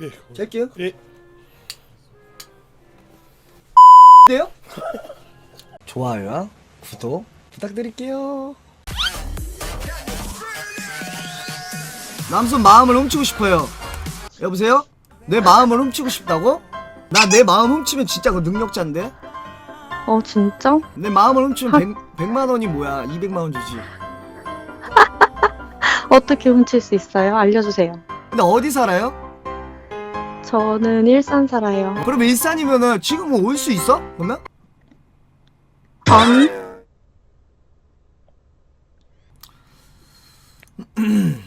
예. 짤게요. 예. 돼요? 좋아요와 구독 부탁드릴게요. 남순 마음을 훔치고 싶어요. 여보세요? 내 마음을 훔치고 싶다고? 나 내 마음 훔치면 진짜 그 능력자인데? 어 진짜? 내 마음을 훔치면 100, 만 원이 뭐야? 200만 원 주지. 어떻게 훔칠 수 있어요? 알려주세요. 근데 어디 살아요? 저는 일산 살아요. 그럼 일산이면은 지금 뭐올수 있어? 그러면? 아니? 음.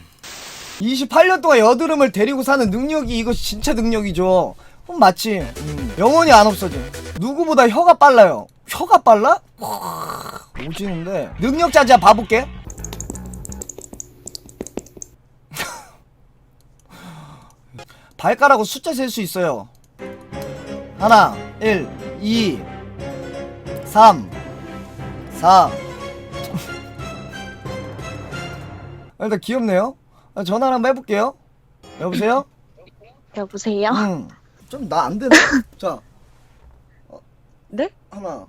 28년 동안 여드름을 데리고 사는 능력이 이거 진짜 능력이죠. 그럼 맞지. 음, 영원히 안 없어져. 누구보다 혀가 빨라요. 혀가 빨라? 와, 오지는데 능력자자 봐볼게. 발가락으로 숫자 셀 수 있어요. 하나, 1, 2, 3, 4. 일단 귀엽네요. 아, 전화 한번 해볼게요. 여보세요? 여보세요? 응. 좀 나 안 되네. 자, 네? 하나.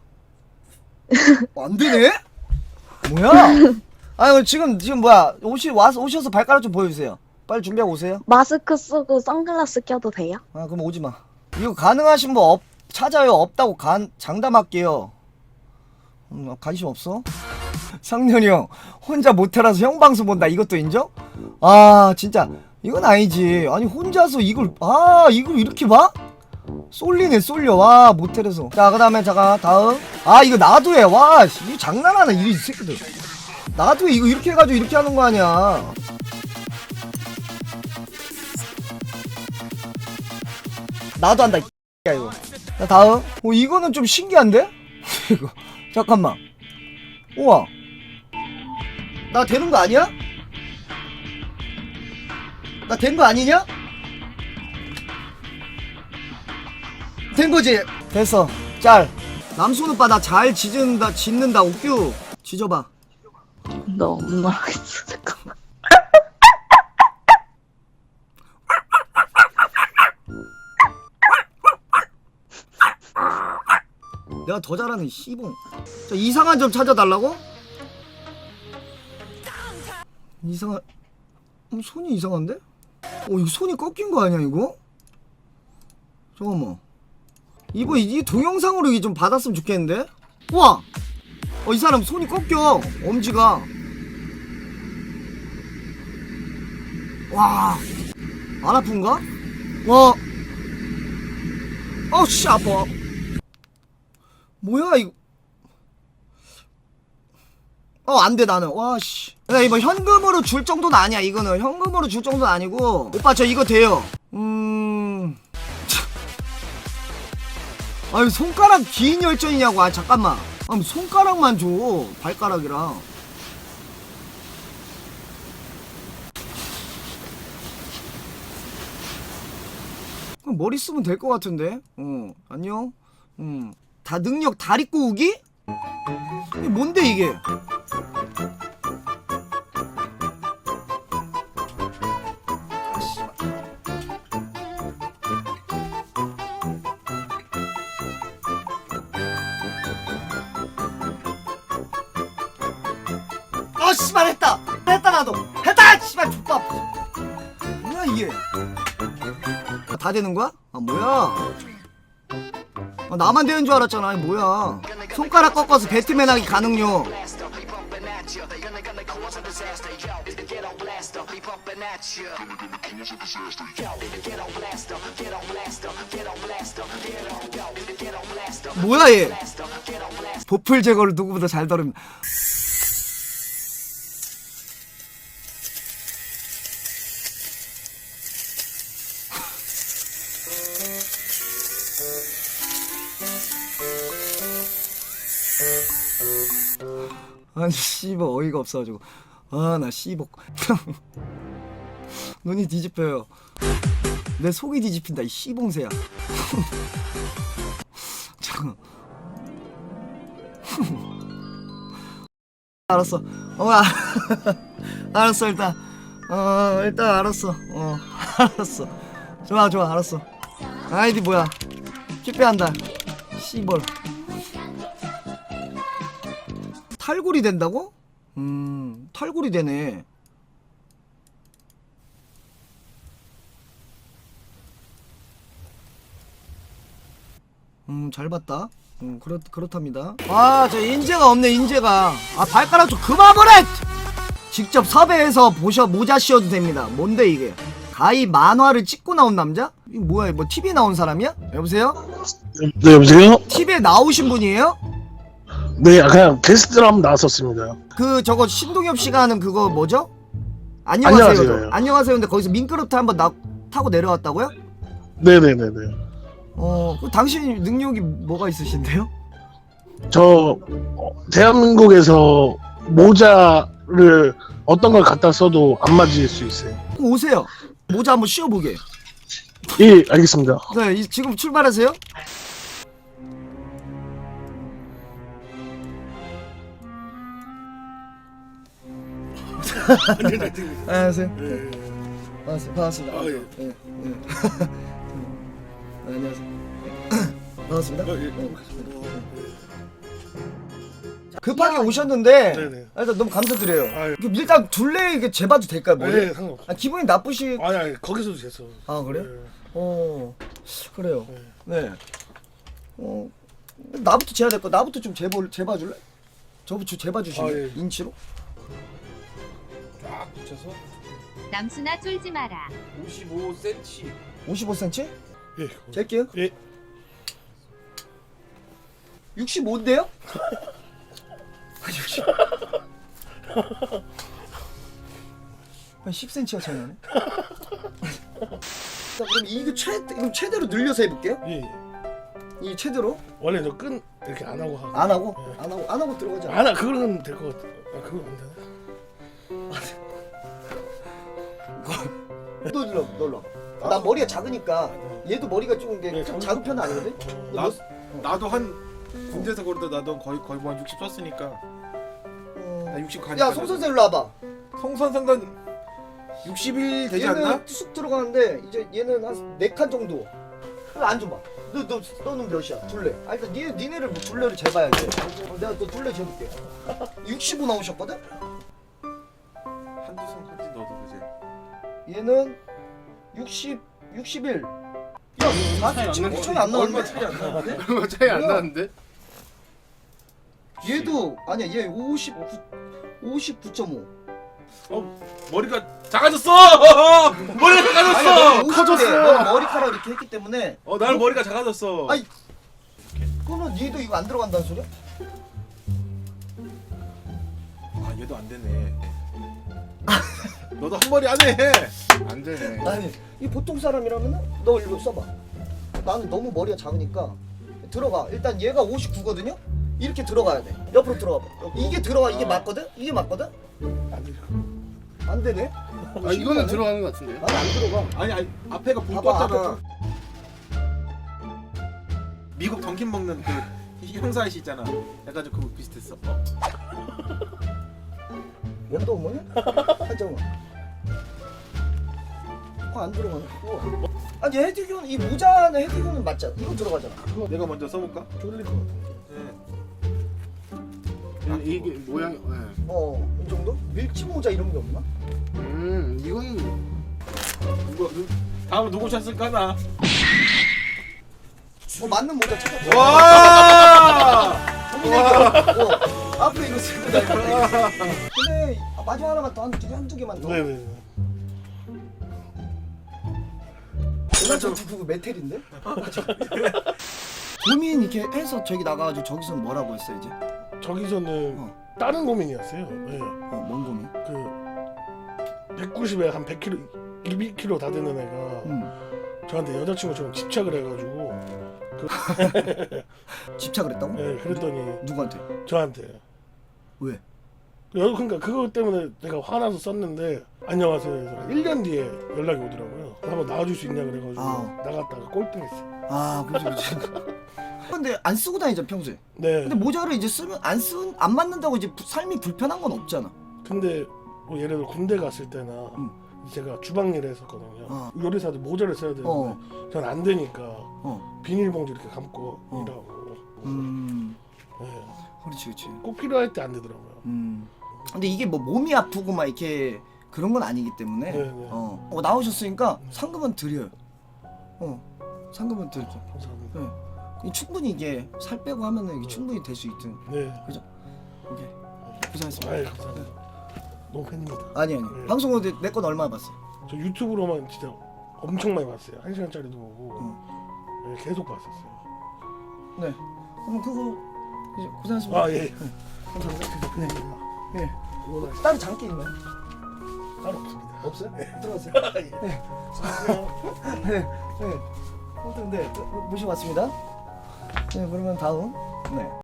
어, 안 되네? 뭐야? 아니 지금 지금 뭐야? 오시 와서 오셔서 발가락 좀 보여주세요. 빨리 준비하고 오세요. 마스크 쓰고 선글라스 껴도 돼요? 아 그럼 오지 마. 이거 가능하신 분 없, 찾아요. 없다고 간, 장담할게요. 음, 관심 없어? 상년이 형 혼자 모텔라서 형 방송 본다. 이것도 인정? 아 진짜 이건 아니지. 아니 혼자서 이걸 아 이걸 이렇게 봐? 쏠리네 쏠려 와 모텔에서 자 그다음에 잠깐 다음 아 이거 나도 해와 이거 장난하나 이 새끼들 나도 이거 이렇게 해가지고 이렇게 하는 거 아니야 나도 한다 이야 이거. 자 다음. 어 이거는 좀 신기한데? 이거. 잠깐만. 우와. 나 되는 거 아니야? 나 된 거 아니냐? 된 거지? 됐어. 짤. 남순 오빠 나잘 지진다 짓는다. 옥규 지져봐. 너무 말 내가 더 잘하는 씨봉 자 이상한 점 찾아달라고? 이상한 음, 손이 이상한데? 어 이거 손이 꺾인 거 아니야 이거? 잠깐만 이거 이 동영상으로 이게 좀 받았으면 좋겠는데? 우와! 어 이 사람 손이 꺾여 엄지가 와 안 아픈가? 와 어우 씨 아파 뭐야 이거? 어 안돼 나는. 와씨. 나 이거 현금으로 줄 정도는 아니야 이거는. 현금으로 줄 정도는 아니고. 오빠 저 이거 돼요. 음. 아니 손가락 긴 열전이냐고. 아 잠깐만. 아니 손가락만 줘 발가락이랑. 머리 쓰면 될 것 같은데? 어 안녕? 음 다 능력 다리 꼬우기? 이게 뭔데 이게 아. 어 씨발 했다 했다 나도 했다 씨발 족밥 뭐야 이게 아, 다 되는 거야? 아 뭐야 아, 나만 되는 줄 알았잖아. 뭐야. 손가락 꺾어서 배트맨 하기 가능요. 뭐야 얘? 보풀 제거를 누구보다 잘 다룹니다 아니 씨발 어이가 없어가지고. 아 나 씨복. 눈이 뒤집혀요. 내 속이 뒤집힌다 이 씨봉새야. 잠깐 알았어. 어 아, 알았어 일단. 어 일단 알았어. 어 알았어. 좋아 좋아 알았어. 아이디 뭐야? 킵배한다. 씨벌 탈골이 된다고? 음 탈골이 되네 음 잘 봤다 음 그렇, 그렇답니다 아 저 인재가 없네 인재가 아 발가락 좀 그만 보래 직접 섭외해서 보셔 모자 씌워도 됩니다 뭔데 이게 가히 만화를 찍고 나온 남자? 이거 뭐야 뭐 TV에 나온 사람이야? 여보세요? 네 여보세요? TV에 나오신 분이에요? 네 그냥 게스트로 한번 나왔었습니다 그 저거 신동엽 씨가 하는 그거 뭐죠? 안녕하세요. 안녕하세요. 안녕하세요. 근데 거기서 민끄루트 한번 나, 타고 내려왔다고요? 네네네네 어, 그 당신 능력이 뭐가 있으신데요? 저 어, 대한민국에서 모자를 어떤 걸 갖다 써도 안 맞을 수 있어요 그럼 오세요. 모자 한번 씌워보게. 예 알겠습니다 네, 이- 지금 출발하세요. 안녕하세요. 반갑습니다. 반갑습니다. 아, 예. 예, 예. 네, 안녕하세요. 반갑습니다. 어, 예. 네. 급하게 오셨는데 네네. 아, 일단 너무 감사드려요. 아유. 그 일단 둘레 이게 재봐도 될까요? 머리? 네, 상관없어. 아, 기분이 나쁘시. 아니, 아니, 거기서도 됐어. 아 그래요? 네. 어 그래요. 네. 네. 어 나부터 재야 될 거. 나부터 좀 재볼 재봐 줄래? 저부터 재봐 주시면 아, 예. 인치로. 쫙 붙여서 남순아 쫄지 마라. 55cm. 55cm? 예. 잴게요. 예. 65인데요? 60. 한 10cm가 차이 나네. 자, 그럼 이거 최 그럼 최대로 늘려서 해볼게요. 예. 이 최대로 원래 저 끈 이렇게 안 하고 하고. 안 하고 네. 안 하고 안 하고 들어가자. 안 하, 그거는 될 것 같아. 아, 그거 안 되 네. 또 눌러 눌러. 나 머리가 작으니까 얘도 머리가 좀, 이게 네, 좀 작은- 편은 아니거든. 어, 너 나- 몇- 나도 한 군대에서 그래도 나도 거의 거의 뭐 한 60 썼으니까 어. 나60 가니까 야, 송 선생 일로 와봐. 송 선생도 61 되지 않나? 얘는 쑥 들어가는데 이제 얘는 한네칸 정도. 그거 안 줘봐. 너, 너, 너는 몇이야? 둘레. 아, 일단 니, 니네를 뭐 둘레를 재봐야지. 어, 내가 너 둘레 재볼게. 65 나오셨거든? 얘는 60, 61. 야, 47, 9천이 안 얼마 나왔네? 차이 안 나는데? 얼마 차이 안 뭐야? 나는데? 얘도, 아니야, 얘 59, 59.5. 머리가 작아졌어! 머리가 작아졌어! 커졌어. 너 머리카락 이렇게 했기 때문에. 어 나는 머리가 작아졌어 아이, 그러면 얘도 이거 안 들어간다는 소리야? 아 얘도 안 되네 너도 한 머리 안 해. 안 되네. 아니 이 보통 사람이라면은 너 일로 써봐. 나는 너무 머리가 작으니까 들어가. 일단 얘가 59거든요? 이렇게 들어가야 돼. 옆으로 들어가 봐. 이게 들어가. 이게 맞거든? 이게 맞거든? 안 돼. 안 되네? 아 이거는 들어가는 것 같은데요? 나는 안 들어가. 아니 아니 앞에가 붕 봐봐, 떴잖아. 미국 던킨 먹는 그 형사 아저씨 있잖아. 약간 좀 그 거 비슷했어 어. 면도 뭐냐 아, 잠깐만 어안 들어가네 우와. 아니 헤드기온 이 모자 안에 헤드기온은 맞잖아 이거 들어가잖아 내가 먼저 써볼까? 졸릴 것 같은데. 네. 이- 이게 모양이 네. 어 이 정도? 밀짚 모자 이런 게 없나? 음 이건 누가 누, 다음은 누구 쳤을까 나? 뭐 맞는 모자 찾았어 와! 어, 앞에 이거 쓰고 다니는 근데 마지막 하나만 더 한두 한두 개만 더. 네네. 내가 저 그거 메텔인데? 고민 이렇게 해서 저기 나가가지고 저기서는 뭐라고 했어 이제? 저기서는 어. 다른 고민이었어요. 네. 어, 뭔 고민? 그 190에 한 100kg, 200kg 다 되는 애가 응. 저한테 여자친구처럼 집착을 해가지고 집착을 했다고? 네, 그랬더니 누구한테? 저한테 왜? 여- 그러니까 그것 때문에 내가 화나서 썼는데 안녕하세요 해서 1년 뒤에 연락이 오더라고요 한번 나와줄 수 있냐 그래가지고 아. 나갔다가 꼴등했어 아 그렇지 그렇지. 근데 안 쓰고 다니잖아 평소에. 네 근데 모자를 이제 쓰면 안쓴안 맞는다고 이제 부- 삶이 불편한 건 없잖아. 근데 뭐 예를 들어 군대 갔을 때나 음. 제가 주방 일을 했었거든요. 어. 요리사들 모자를 써야 되는데 어. 전 안 되니까 어. 비닐봉지 이렇게 감고 어. 일하고. 음. 예. 그렇지 그렇지. 꼭 필요할 때 안 되더라고요. 음. 근데 이게 뭐 몸이 아프고 막 이렇게 그런 건 아니기 때문에 네, 네. 어. 어 나오셨으니까 상금은 드려요. 어. 상금은 드릴게요. 감사합니다. 네. 이 충분히 이게 살 빼고 하면은 이게 충분히 될 수 있든. 네. 오케이. 고생하셨습니다. 아유 감사합니다. 너무 팬입니다. 아니 아니. 네. 방송 내건 얼마 봤어요? 저 유튜브로만 진짜 엄청 많이 봤어요. 한 시간짜리도 보고 어. 네, 계속 봤었어요. 네. 그럼 그거 이제 고생하셨습니다. 아 예. 감사합니다. 네. 네. 이거는 따로 장기 있나요? 따로 없습니다. 없어요? 들어가세요. 예. 네. 네. 아무튼 네. 모시고 왔습니다. 네. 그러면 다음. 네.